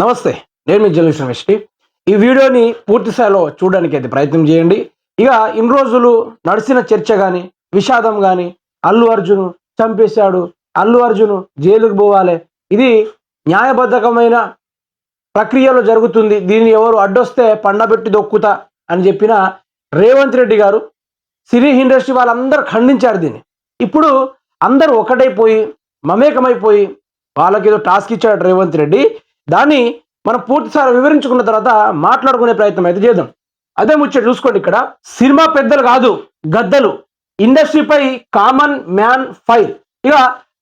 నమస్తే నేను మీ జర్నలిస్ట్ వెస్టి ఈ వీడియోని పూర్తి స్థాయిలో చూడడానికి అయితే ప్రయత్నం చేయండి. ఇక ఇన్ని రోజులు నడిచిన చర్చ కానీ విషాదం కానీ అల్లు అర్జును చంపేశాడు అల్లు అర్జును జైలుకు పోవాలి ఇది న్యాయబద్ధకమైన ప్రక్రియలో జరుగుతుంది. దీన్ని ఎవరు అడ్డొస్తే పండబెట్టి దొక్కుతా అని చెప్పిన రేవంత్ రెడ్డి గారు సినీ ఇండస్ట్రీ వాళ్ళందరూ ఖండించారు దీన్ని. ఇప్పుడు అందరూ ఒకటైపోయి మమేకమైపోయి వాళ్ళకి ఏదో టాస్క్ ఇచ్చాడు రేవంత్ రెడ్డి. దాన్ని మనం పూర్తిసారి వివరించుకున్న తర్వాత మాట్లాడుకునే ప్రయత్నం అయితే చేద్దాం. అదే ముచ్చట చూసుకోండి ఇక్కడ. సినిమా పెద్దలు కాదు గద్దలు. ఇండస్ట్రీపై కామన్ మ్యాన్ ఫైర్. ఇక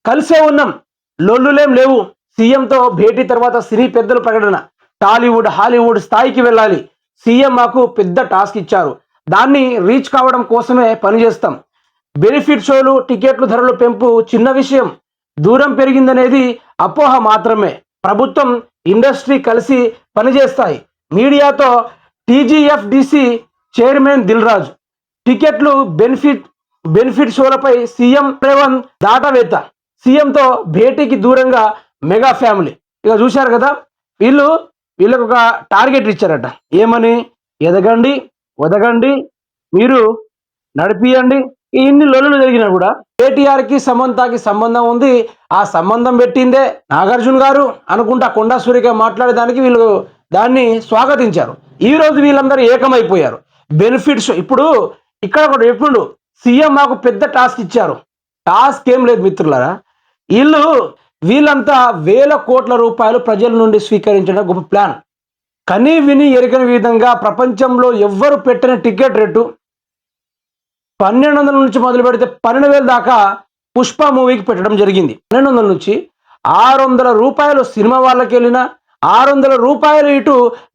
కలిసే ఉన్నాం. లొల్లులేం లేవు. సీఎంతో భేటీ తర్వాత సినీ పెద్దలు ప్రకటన. టాలీవుడ్ హాలీవుడ్ స్థాయికి వెళ్ళాలి. సీఎం మాకు పెద్ద టాస్క్ ఇచ్చారు. దాన్ని రీచ్ కావడం కోసమే పనిచేస్తాం బెనిఫిట్ షోలు టికెట్లు ధరలు పెంపు చిన్న విషయం. దూరం పెరిగిందనేది అపోహ మాత్రమే. ప్రభుత్వం ఇండస్ట్రీ కలిసి పనిచేస్తాయి. మీడియాతో టీజీఎఫ్డిసి చైర్మన్ దిల్ రాజు టికెట్లు బెనిఫిట్ బెనిఫిట్ షోలపై సీఎం రేవంత్ దాటవేత్త సీఎంతో భేటీకి దూరంగా మెగా ఫ్యామిలీ. ఇక చూశారు కదా వీళ్ళు వీళ్ళకు ఒక టార్గెట్ ఇచ్చారట. ఏమని? ఎదగండి ఒదగండి మీరు నడిపియండి. ఇన్ని లొల్లులు జరిగినా కూడా కేటీఆర్కి సమంతకి సంబంధం ఉంది. ఆ సంబంధం పెట్టిందే నాగార్జున గారు అనుకుంటా కొండా సూరిగా మాట్లాడేదానికి వీళ్ళు దాన్ని స్వాగతించారు. ఈ రోజు వీళ్ళందరూ ఏకమైపోయారు. బెనిఫిట్స్ ఇప్పుడు ఇక్కడ ఒకటి చెప్పిండు. సీఎం మాకు పెద్ద టాస్క్ ఇచ్చారు. టాస్క్ ఏం లేదు మిత్రులారా. వీళ్ళు వీళ్ళంతా వేల కోట్ల రూపాయలు ప్రజల నుండి స్వీకరించడం గొప్ప ప్లాన్. కనీ విని ఎరిగిన విధంగా ప్రపంచంలో ఎవ్వరు పెట్టిన టికెట్ రేటు పన్నెండు వందల నుంచి మొదలు పెడితే పన్నెండు వేల దాకా పుష్ప మూవీకి పెట్టడం జరిగింది. పన్నెండు వందల నుంచి ఆరు వందల రూపాయలు సినిమా వాళ్ళకి వెళ్ళినా ఆరు వందల రూపాయలు ఇటు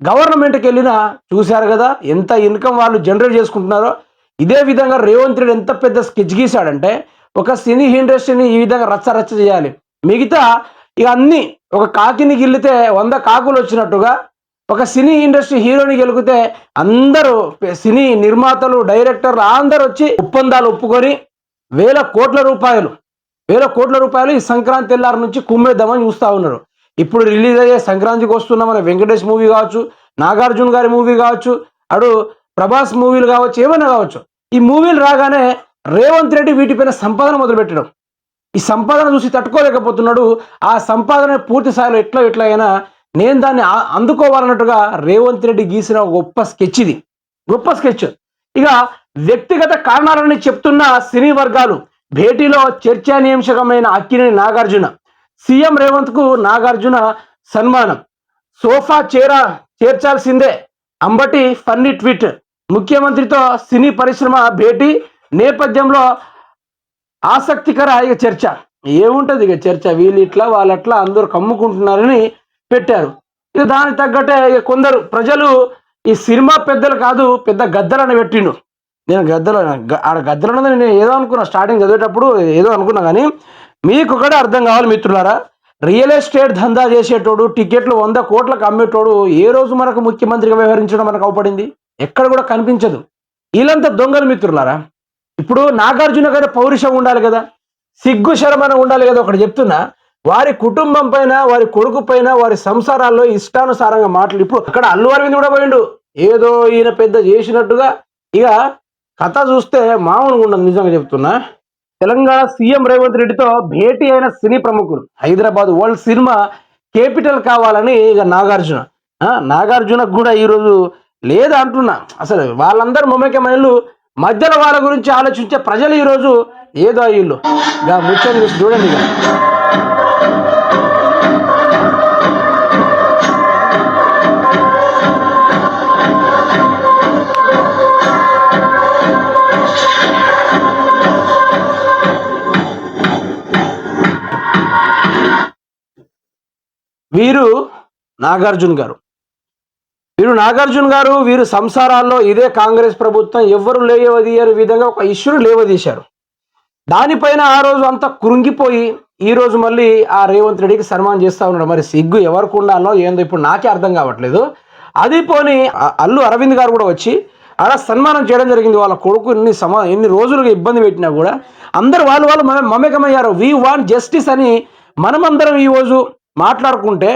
గవర్నమెంట్కి వెళ్ళినా చూశారు కదా ఎంత ఇన్కమ్ వాళ్ళు జనరేట్ చేసుకుంటున్నారో. ఇదే విధంగా రేవంత్ రెడ్డి ఎంత పెద్ద స్కెచ్ గీశాడంటే ఒక సినీ ఇండస్ట్రీని ఈ విధంగా రచ్చ రచ్చ చేయాలి. మిగతా ఇక అన్ని ఒక కాకిని గిల్లితే వంద కాకులు వచ్చినట్టుగా ఒక సినీ ఇండస్ట్రీ హీరోని గెలిగితే అందరూ సినీ నిర్మాతలు డైరెక్టర్లు అందరూ వచ్చి ఒప్పందాలు ఒప్పుకొని వేల కోట్ల రూపాయలు వేల కోట్ల రూపాయలు ఈ సంక్రాంతి తెల్లారి నుంచి కుమ్మేద్దామని చూస్తూ ఉన్నారు. ఇప్పుడు రిలీజ్ అయ్యే సంక్రాంతికి వస్తున్న మన వెంకటేష్ మూవీ కావచ్చు నాగార్జున గారి మూవీ కావచ్చు అడు ప్రభాస్ మూవీలు కావచ్చు ఏమైనా కావచ్చు. ఈ మూవీలు రాగానే రేవంత్ రెడ్డి వీటిపైన సంపాదన మొదలుపెట్టడం. ఈ సంపాదన చూసి తట్టుకోలేకపోతున్నాడు. ఆ సంపాదన పూర్తి స్థాయిలో ఎట్లా ఎట్లా అయినా నేను దాన్ని అందుకోవాలన్నట్టుగా రేవంత్ రెడ్డి గీసిన గొప్ప స్కెచ్ ఇది. గొప్ప స్కెచ్ ఇక వ్యక్తిగత కారణాలని చెప్తున్న సినీ వర్గాలు భేటీలో చర్చానీయాంశకమైన అక్కినేని నాగార్జున సీఎం రేవంత్కు నాగార్జున సన్మానం. సోఫా చేర చేర్చాల్సిందే. Ambati funny tweet. ముఖ్యమంత్రితో సినీ పరిశ్రమ భేటీ నేపథ్యంలో ఆసక్తికర ఇక చర్చ. ఏముంటది ఇక చర్చ? వీళ్ళు ఇట్లా వాళ్ళట్లా అందరూ కమ్ముకుంటున్నారని పెట్టారు. ఇక దానికి తగ్గట్టే ఇక కొందరు ప్రజలు ఈ సినిమా పెద్దలు కాదు పెద్ద గద్దలని పెట్టిండు నేను గద్దలు ఆడ గద్దలు అన్నది నేను ఏదో అనుకున్నా స్టార్టింగ్ చదివేటప్పుడు ఏదో అనుకున్నా కానీ మీకు కూడా అర్థం కావాలి మిత్రులారా. రియల్ ఎస్టేట్ దందా చేసేటోడు టికెట్లు వంద కోట్లకు అమ్మేటోడు ఏ రోజు మనకు ముఖ్యమంత్రిగా వ్యవహరించడం మనకు అవపడింది? ఎక్కడ కూడా కనిపించదు. వీళ్ళంతా దొంగలు మిత్రులారా. ఇప్పుడు నాగార్జున గారి పౌరుషం ఉండాలి కదా. సిగ్గు శరమన ఉండాలి కదా ఒకటి చెప్తున్నా. వారి కుటుంబం పైన వారి కొడుకు పైన వారి సంసారాల్లో ఇష్టానుసారంగా మాటలు. ఇప్పుడు అక్కడ అల్లు అరవింద్ కూడా పోయిండు. ఏదో ఈయన పెద్ద చేసినట్టుగా. ఇక కథ చూస్తే మామూలుగా ఉండదు నిజంగా చెప్తున్నా. తెలంగాణ సీఎం రేవంత్ రెడ్డితో భేటీ అయిన సినీ ప్రముఖులు. హైదరాబాద్ వరల్డ్ సినిమా కేపిటల్ కావాలని ఇక నాగార్జున. ఆ, నాగార్జునకు కూడా ఈరోజు లేదు అంటున్నా. అసలు వాళ్ళందరూ మమేకమైనలు. మధ్యలో వాళ్ళ గురించి ఆలోచించే ప్రజలు ఈరోజు ఏదో వీళ్ళు ఇక ముఖ్యంగా చూడండి ఇక. వీరు నాగార్జున గారు. వీరు నాగార్జున గారు వీరు సంసారాల్లో ఇదే కాంగ్రెస్ ప్రభుత్వం ఎవ్వరు లేవదీయని విధంగా ఒక ఇష్యూను లేవదీశారు. దానిపైన ఆ రోజు అంతా కృంగిపోయి ఈ రోజు మళ్ళీ ఆ రేవంత్ రెడ్డికి సన్మానం చేస్తా ఉన్నాడు. మరి సిగ్గు ఎవరికి ఉండాలో ఏందో ఇప్పుడు నాకే అర్థం కావట్లేదు. అది పోని అల్లు అరవింద్ గారు కూడా వచ్చి అలా సన్మానం చేయడం జరిగింది. వాళ్ళ కొడుకు ఇన్ని సమా ఎన్ని రోజులుగా ఇబ్బంది పెట్టినా కూడా అందరు వాళ్ళు వాళ్ళు మమేకమయ్యారు. వీ వాంట్ జస్టిస్ అని మనమందరం ఈ రోజు మాట్లాడుకుంటే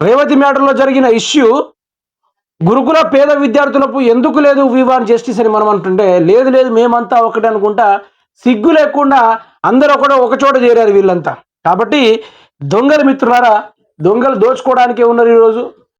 రేవతి మ్యాటర్లో జరిగిన ఇష్యూ గురుకుల పేద విద్యార్థులకు ఎందుకు లేదు వివాన్ జస్టిస్ అని మనం అంటుంటే లేదు లేదు మేమంతా ఒకటి అనుకుంటా సిగ్గు లేకుండా అందరూ కూడా ఒకచోట చేరారు వీళ్ళంతా. కాబట్టి దొంగల మిత్రులారా దొంగలు దోచుకోవడానికే ఉన్నారు ఈరోజు.